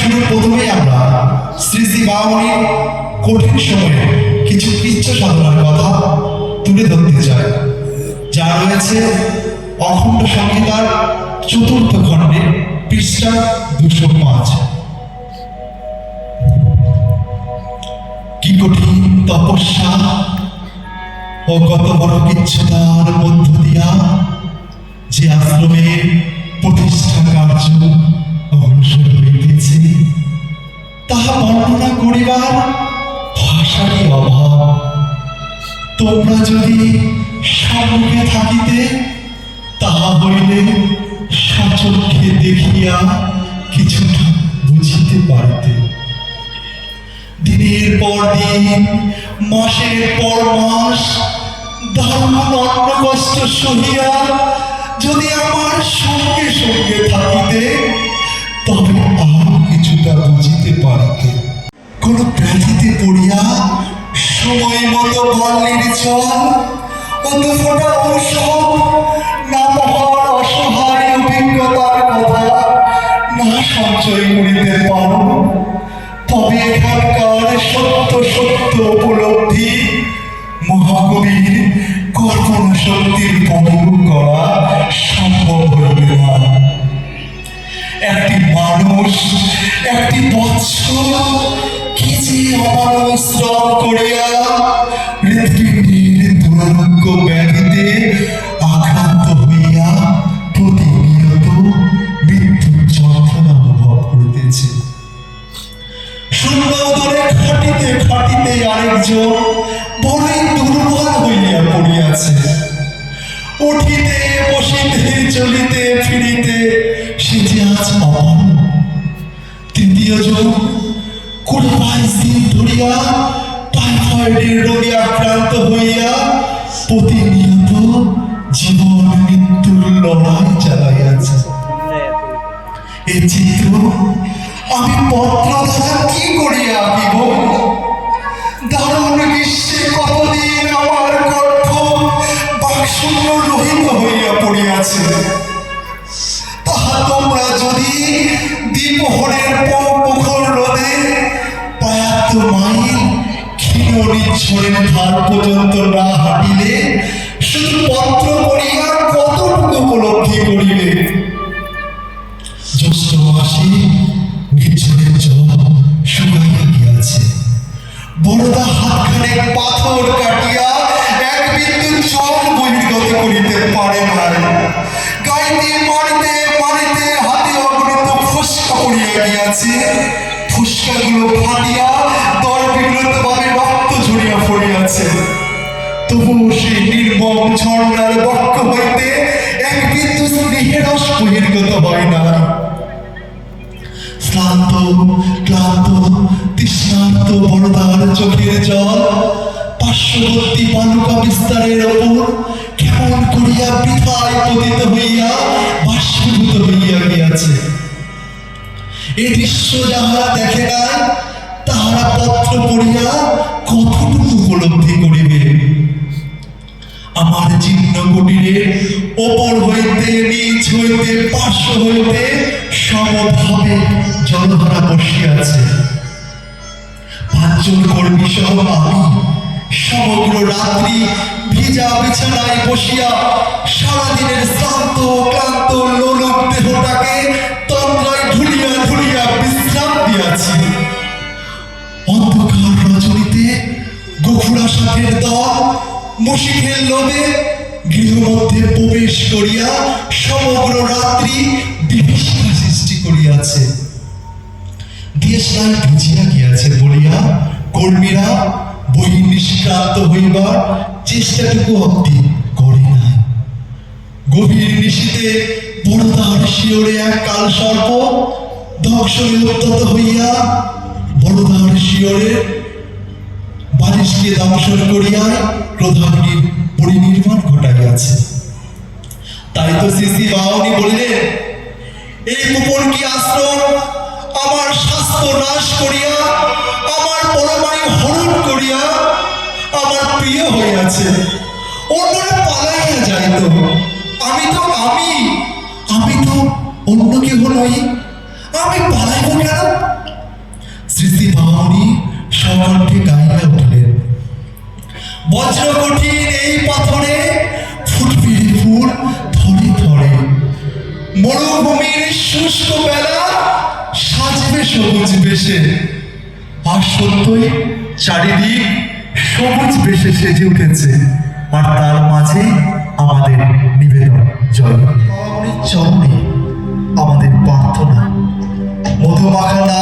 শুরুর প্রথমেই আমরা শ্রী শ্রী বামনির কঠিন সময়ে কিছু কৃচ্ছ সাধনার কথা তুলে ধরতে চাই। যা রয়েছে অখণ্ড সংহিতার চতুর্থ খণ্ডে পৃষ্ঠা দুশো পাঁচ। কি কঠিন তপস্যা ও কত বড় কিচ্ছুতার মধ্য দিয়া যে আশ্রমের প্রতিষ্ঠা কার্য অগ্রসর হইতেছে তাহা বর্ণনা করিবার ভাষারই অভাব। তোমরা যদি সম্মুখে থাকিতে, তাহা হইলে সচক্ষে দেখিয়া কিছুটা বুঝিতে পারিতে। দিনের পর দিন, মাসের পর মাস দারুণ অন্ন কষ্ট সহিয়া যদি আমার সঙ্গে সঙ্গে থাকিতে তবে আরও কিছুটা বুঝিতে পারিতে কোন ব্যাধিতে পড়িয়া সময় মতো বাল্যের জল অত ফোটা না মহার অসহায় অভিজ্ঞতার কথা, না সঞ্চয় করিতে পারো। তবে এখানকার সত্য সত্য উপলব্ধি, মহাকবির কল্পনা শক্তির করা সম্ভব হইবে না। একটি মানুষ একটি বৎসর কি যে করিয়া হৃৎপিণ্ডের দুরারোগ্য ব্যাধিতে আক্রান্ত হইয়া প্রতিনিয়ত যন্ত্রণা অনুভব করিতেছে। শূন্য উদরে খাটিতে খাটিতে আরেকজন বড়ই দুর্বল হইয়া পড়িয়াছে। উঠিতে, বসিতে, চলিতে, ফিরিতে, সে যে আজ অমন তৃতীয় জন বাইশ দিন ধরিয়া টাইফয়েডের রোগে আক্রান্ত হইয়া প্রতিনিয়ত জীবন মৃত্যুর লড়াই চালাইয়াছে। এই চিত্র আমি পত্র দ্বারা কি করিয়া আঁকিব? দারুণ গ্রীষ্মে কতদিন আমার কণ্ঠ বাকশূন্য রহিত হইয়া পড়িয়াছে। পত্র করিয়া কতটুকু উপলব্ধি করিবে তবুও নির্মম ঝর্ণার বক্ষ হইতে এক বিন্দু স্নেহের রস বহির্গত হয় না। শ্রান্ত ক্লান্ত, তৃষ্ণার্ত বড়দার চোখের জল পার্শ্ববর্তী বালুকা বিস্তারের ওপর কেমন করিয়া বৃথায় পতিত হইয়া বাষ্পীভূত হইয়া গিয়াছে। এই দৃশ্য যাহারা দেখে নাই, তাহারা পত্র পড়িয়া কতটুকু উপলব্ধি করিবে? আমার জীর্ণ কুটিরে ওপর হইতে, নিচ হইতে, পার্শ্ব হইতে সমভাবে জলধারা বসিয়াছে। পাঁচজন কর্মী সহ আমি সমগ্র রাত্রি ভিজা বিছানায় বসিয়া সারাদিনের শ্রান্ত ক্লান্ত লোলুপ দেহটাকে তন্দ্রায় ঢুলিয়া ঢুলিয়া বিশ্রাম দিয়াছি। অন্ধকার রজনীতে গফুরা শাখের দল মুশিকের লোভে গৃহমধ্যে প্রবেশ করিয়া সমগ্র রাত্রি বিভীষিকা সৃষ্টি করিয়াছে। দেশলাই বুঝিয়া গিয়াছে, বলিয়া, কর্মীরা হইবার চেষ্টাটুকু অব্দি করে নাই গভীর নিশীতে শিওরে এক কাল সর্প উত্তত হইয়া বড়দার শিওরে ভাসিয়ে দংশন করিয়ায় প্রধানীর পরিনির্মাণ ঘটাইয়াছে। তাই তো সিসি বাউনি বলিলেন, এই গোপন কি আশ্রম? আমার স্বাস্থ্য নাশ করিয়া, আমার পরমাণু হরণ করিয়া আমার প্রিয় হইয়াছে। অন্যরা পালাইয়া যাইত। আমি তো, আমি আমি তো অন্য কেহ নই। আমি পালাইব কেন? শ্রীশ্রী বাউনি সকলকে গাইয়া উঠিলেন। বজ্র এই পাথরে ফুটবি ফুল ধরে ধরে। মরুভূমির শুষ্ক বেলা সাজবে সবুজ বেশে। আর সত্যই চারিদিক সবুজ বেশে সেজে উঠেছে। আর তার মাঝে আমাদের নিবেদন জয় চরণে আমাদের প্রার্থনা। মধুমাখানা